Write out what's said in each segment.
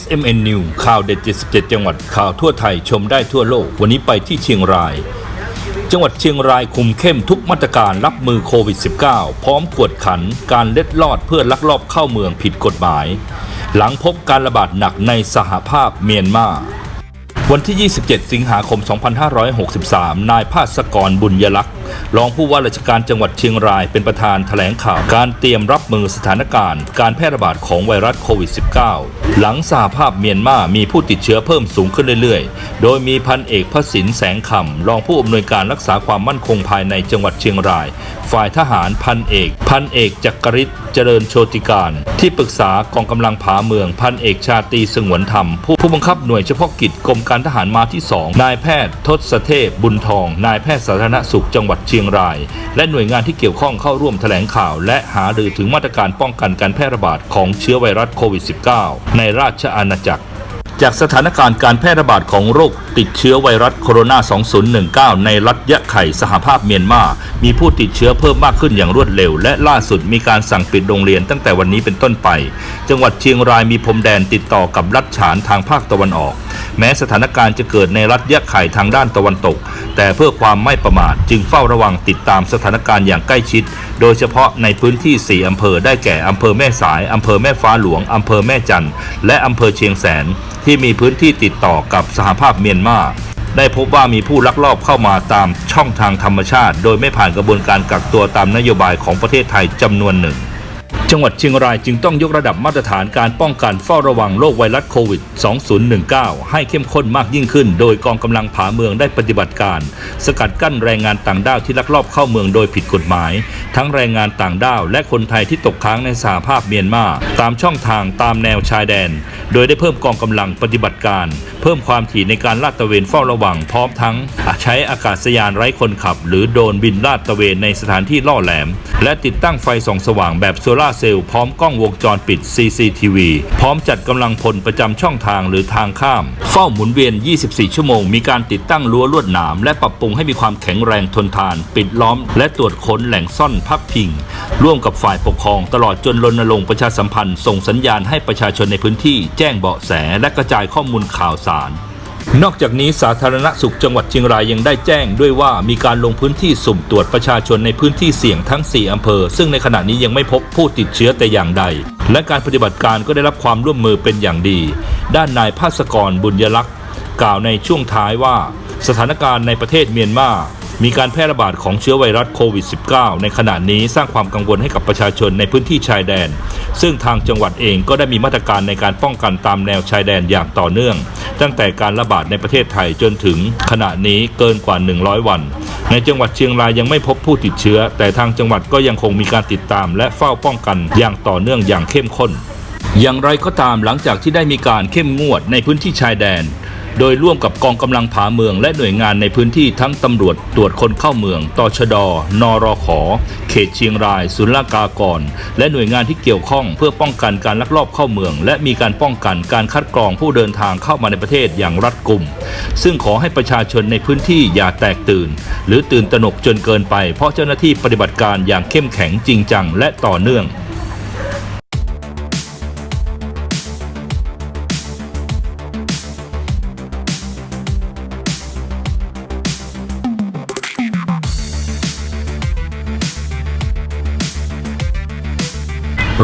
SMN New ข่าวเด็ด 77 จังหวัดข่าวทั่วไทยชมได้ทั่วโลก วันนี้ไปที่เชียงราย จังหวัดเชียงรายคุมเข้มทุกมาตรการรับมือโควิด -19 พร้อมกวดขันการเล็ดลอดเพื่อลักลอบเข้าเมืองผิดกฎหมาย หลังพบการระบาดหนักในสหภาพเมียนมาวันที่ 27 สิงหาคม 2563 นายภาสกรบุญยลักษ์ รองผู้ว่าราชการจังหวัดเชียงรายเป็นประธานแถลงข่าวการเตรียมรับมือสถานการณ์ การแพร่ระบาดของไวรัสโควิด -19 หลังสหภาพเมียนมามีผู้ติดเชื้อเพิ่มสูงขึ้นเรื่อยๆ โดยมีพันเอกพระสินแสงคำรองผู้อำนวยการรักษาความมั่นคงภายในจังหวัดเชียงราย ฝ่ายทหารพันเอก พันเอกจักริศเจริญโชติการ ที่ปรึกษากองกำลังผาเมืองพันเอกชาตีสงวนธรรม ผู้ผู้บังคับหน่วยเฉพาะกิจกรมการทหารมาที่ 2 นายแพทย์ทศเทพบุญทอง นายแพทย์สาธารณสุขจังหวัดเชียงราย และหน่วยงานที่เกี่ยวข้องเข้าร่วมแถลงข่าว และหารือถึงมาตรการป้องกันการแพร่ระบาดของเชื้อไวรัสโควิด -19 ในราชอาณาจักรจากสถานการณ์การแพร่ระบาดของโรคติดเชื้อไวรัสโคโรนา 2019 ในรัฐยะไข่สหภาพเมียนมา มีผู้ติดเชื้อเพิ่มมากขึ้นอย่างรวดเร็ว และล่าสุดมีการสั่งปิดโรงเรียนตั้งแต่วันนี้เป็นต้นไป จังหวัดเชียงรายมีพรมแดนติดต่อกับรัฐฉานทางภาคตะวันออก แม้สถานการณ์จะเกิดในรัฐยะไข่ทางด้านตะวันตก แต่เพื่อความไม่ประมาทจึงเฝ้าระวังติดตามสถานการณ์อย่างใกล้ชิด โดยเฉพาะในพื้นที่ 4 อำเภอได้แก่ อำเภอแม่สาย อำเภอแม่ฟ้าหลวง อำเภอแม่จันและอำเภอเชียงแสน ที่มีพื้นที่ติดต่อกับสหภาพเมียนมาได้พบว่ามีผู้ลักลอบเข้ามาตามช่องทางธรรมชาติ โดยไม่ผ่านกระบวนการกักตัวตามนโยบายของประเทศไทยจำนวนหนึ่ง จังหวัดเชียงรายจึงต้องยกระดับมาตรฐานการป้องกันเฝ้าระวังโรคไวรัสโควิด 2019 ให้เข้มข้นมากยิ่งขึ้น โดยกองกำลังผาเมืองได้ปฏิบัติการ สกัดกั้นแรงงานต่างด้าวที่ลักลอบเข้าเมืองโดยผิดกฎหมาย ทั้งแรงงานต่างด้าวและคนไทยที่ตกค้างในสหภาพเมียนมาตามช่องทางตามแนวชายแดน โดยได้เพิ่มกองกำลังปฏิบัติการ เพิ่มความถี่ในการลาดตระเวนเฝ้าระวังพร้อมทั้งใช้อากาศยานไร้คนขับ หรือโดรนบินลาดตระเวนในสถานที่ล่อแหลม และติดตั้งไฟส่องสว่างแบบโซลาร์เซลพร้อมกล้องวงจรปิด CCTV พร้อมจัดกำลังพลประจำช่องทางหรือทางข้าม เฝ้าหมุนเวียน 24 ชั่วโมง มีการติดตั้งรั้วลวดหนาม และปรับปรุงให้มีความแข็งแรงทนทาน ปิดล้อม และตรวจค้นแหล่งซ่อนพักพิง ร่วมกับฝ่ายปกครอง ตลอดจนรณรงค์ประชาสัมพันธ์ส่งสัญญาณให้ประชาชนในพื้นที่ แจ้งเบาะแสและกระจายข้อมูลข่าวสาร นอกจากนี้สาธารณสุขจังหวัดเชียงรายยังได้แจ้งด้วยว่ามีการลงพื้นที่สุ่มตรวจประชาชนในพื้นที่เสี่ยงทั้ง 4 อำเภอ ซึ่งในขณะนี้ยังไม่พบผู้ติดเชื้อแต่อย่างใด และการปฏิบัติการก็ได้รับความร่วมมือเป็นอย่างดี ด้านนายภาสกรบุญยลักษณ์ กล่าวในช่วงท้ายว่า สถานการณ์ในประเทศเมียนมามีการแพร่ระบาดของเชื้อไวรัสโควิด -19 ในขณะนี้สร้างความกังวลให้กับประชาชนในพื้นที่ชายแดน ซึ่งทางจังหวัดเองก็ได้มีมาตรการในการป้องกันตามแนวชายแดนอย่างต่อเนื่อง ตั้งแต่การระบาดในประเทศไทยจนถึงขณะนี้เกินกว่า 100 วัน ในจังหวัดเชียงรายยังไม่พบผู้ติดเชื้อ แต่ทางจังหวัดก็ยังคงมีการติดตาม และเฝ้าป้องกันอย่างต่อเนื่องอย่างเข้มข้น อย่างไรก็ตามหลังจากที่ได้มีการเข้มงวดในพื้นที่ชายแดน โดยร่วมกับกองกำลังผาเมือง และหน่วยงานในพื้นที่ทั้งตำรวจตรวจคนเข้าเมืองตชด นรข เขตเชียงราย ศุลกากร และหน่วยงานที่เกี่ยวข้องเพื่อป้องกันการลักลอบเข้าเมือง และมีการป้องกันการคัดกรองผู้เดินทางเข้ามาในประเทศอย่างรัดกุม ซึ่งขอให้ประชาชนในพื้นที่อย่าแตกตื่น หรือตื่นตระหนกจนเกินไป เพราะเจ้าหน้าที่ปฏิบัติการอย่างเข้มแข็งจริงจังและต่อเนื่อง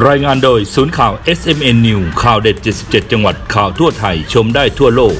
รายงานโดยศูนย์ข่าว SMN News ข่าวเด็ด 77 จังหวัดข่าวทั่วไทยชมได้ทั่วโลก